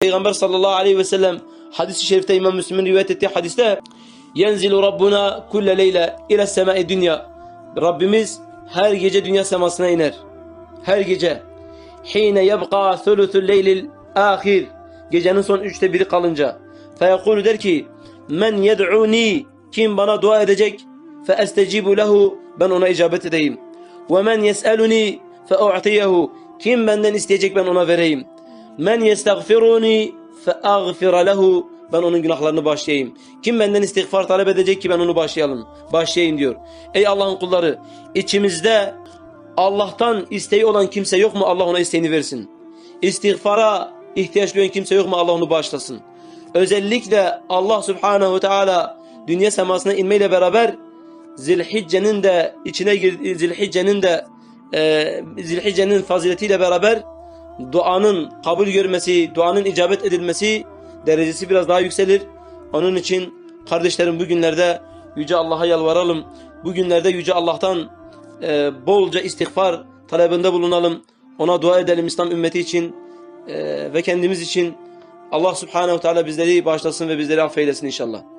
Peygamber sallallahu aleyhi ve sellem hadis-i şerifte İmam Müslim'in rivayet ettiği hadiste Yenzilu Rabbuna kulle leyle ile semai dünya Rabbimiz her gece dünya semasına iner. Her gece. Hine yebqa thuluthul leylil ahir. Gecenin son üçte biri kalınca. Feyekulu der ki Men yed'uni Kim bana dua edecek fe estecibu lehu ben ona icabet edeyim. Ve men yes'eluni fe Kim benden isteyecek ben ona vereyim. Men yestagfiruni fe agfira lehu ben onun günahlarını bağışlayayım. Kim benden istiğfar talep edecek ki ben onu bağışlayalım. Bağışlayayım diyor. Ey Allah'ın kulları içimizde Allah'tan isteği olan kimse yok mu? Allah ona isteğini versin. İstiğfara ihtiyaç duyan kimse yok mu? Allah onu bağışlasın. Özellikle Allah Subhanahu Teala dünya semasına inmeyle beraber Zilhicce'nin de içine gir Zilhicce'nin de e, Zilhicce'nin faziletiyle beraber duanın kabul görmesi, duanın icabet edilmesi derecesi biraz daha yükselir. Onun için kardeşlerim bugünlerde Yüce Allah'a yalvaralım. Bugünlerde Yüce Allah'tan e, bolca istiğfar talebinde bulunalım. Ona dua edelim İslam ümmeti için e, ve kendimiz için. Allah Subhanahu Teala bizleri bağışlasın ve bizleri affeylesin inşallah.